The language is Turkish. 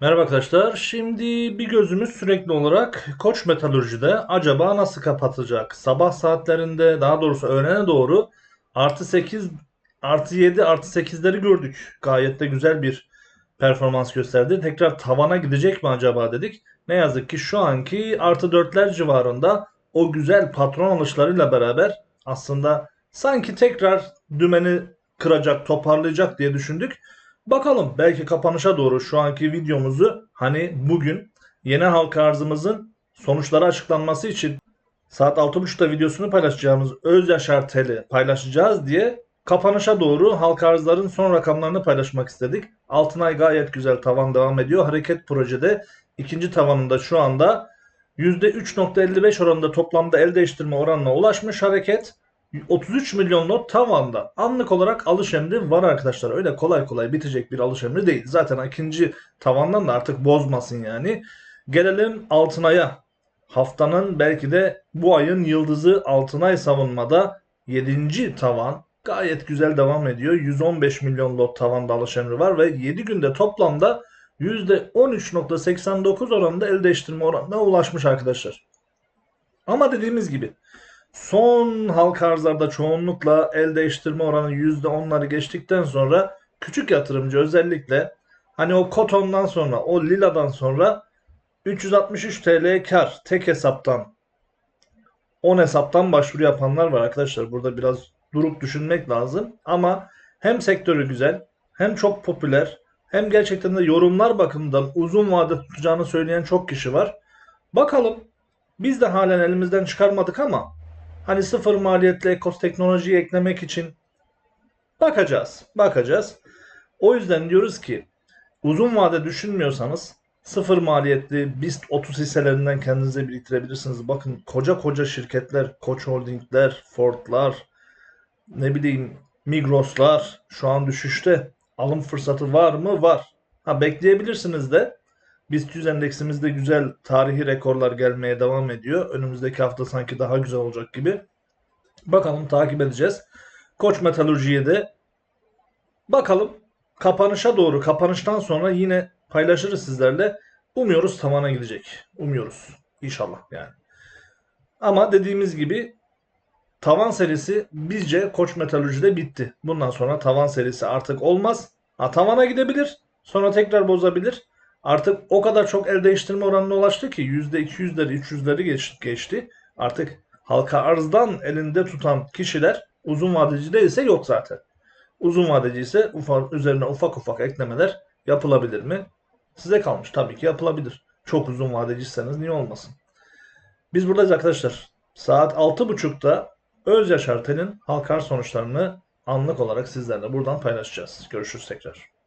Merhaba arkadaşlar. Şimdi bir gözümüz sürekli olarak Koç Metalurji'de acaba nasıl kapatacak? Sabah saatlerinde daha doğrusu öğlene doğru artı 8 artı 7 artı 8'leri gördük. Gayet de güzel bir performans gösterdi. Tekrar tavana gidecek mi acaba dedik. Ne yazık ki şu anki artı 4'ler civarında o güzel patron alışlarıyla beraber aslında sanki tekrar dümeni kıracak, toparlayacak diye düşündük. Bakalım belki kapanışa doğru şu anki videomuzu hani bugün yeni halka arzımızın sonuçları açıklanması için saat 6.30'da videosunu paylaşacağımız öz yaşar teli paylaşacağız diye kapanışa doğru halka arzların son rakamlarını paylaşmak istedik. Altınay gayet güzel tavan devam ediyor. Hareket projede ikinci tavanında şu anda %3.55 oranında toplamda el değiştirme oranına ulaşmış hareket. 33 milyon lot tavanda. Anlık olarak alış emri var arkadaşlar. Öyle kolay kolay bitecek bir alış emri değil. Zaten ikinci tavandan da artık bozmasın yani. Gelelim Altınay'a. Haftanın belki de bu ayın yıldızı Altınay savunmada 7. tavan. Gayet güzel devam ediyor. 115 milyon lot tavanda alış emri var ve 7 günde toplamda %13.89 oranında el değiştirme oranına ulaşmış arkadaşlar. Ama dediğimiz gibi son halka arzlarda çoğunlukla el değiştirme oranı %10'ları geçtikten sonra küçük yatırımcı özellikle hani o kotondan sonra o liladan sonra 363 TL kar tek hesaptan 10 hesaptan başvuru yapanlar var arkadaşlar. Burada biraz durup düşünmek lazım. Ama hem sektörü güzel hem çok popüler hem gerçekten de yorumlar bakımından uzun vade tutacağını söyleyen çok kişi var. Bakalım biz de halen elimizden çıkarmadık ama hani sıfır maliyetli ekos teknolojiyi eklemek için bakacağız. Bakacağız. O yüzden diyoruz ki uzun vade düşünmüyorsanız sıfır maliyetli BIST 30 hisselerinden kendinize biriktirebilirsiniz. Bakın koca koca şirketler, Koç Holdingler, Ford'lar, ne bileyim Migros'lar şu an düşüşte. Alım fırsatı var mı? Var. Ha bekleyebilirsiniz de. BIST 100 endeksimizde güzel tarihi rekorlar gelmeye devam ediyor. Önümüzdeki hafta sanki daha güzel olacak gibi. Bakalım takip edeceğiz. Koç Metalurji'ye de bakalım kapanışa doğru kapanıştan sonra yine paylaşırız sizlerle. Umuyoruz tavana gidecek. Umuyoruz. İnşallah yani. Ama dediğimiz gibi tavan serisi bizce Koç Metalurji'de bitti. Bundan sonra tavan serisi artık olmaz. Ha tavana gidebilir. Sonra tekrar bozabilir. Artık o kadar çok el değiştirme oranına ulaştı ki %200'leri 300'leri geç- geçti. Artık halka arzdan elinde tutan kişiler uzun vadeci değilse yok zaten. Uzun vadeci ise ufak, üzerine ufak ufak eklemeler yapılabilir mi? Size kalmış. Tabii ki yapılabilir. Çok uzun vadeciyseniz niye olmasın? Biz buradayız arkadaşlar. Saat 6.30'da Öz Yaşar Tel'in halka arz sonuçlarını anlık olarak sizlerle buradan paylaşacağız. Görüşürüz tekrar.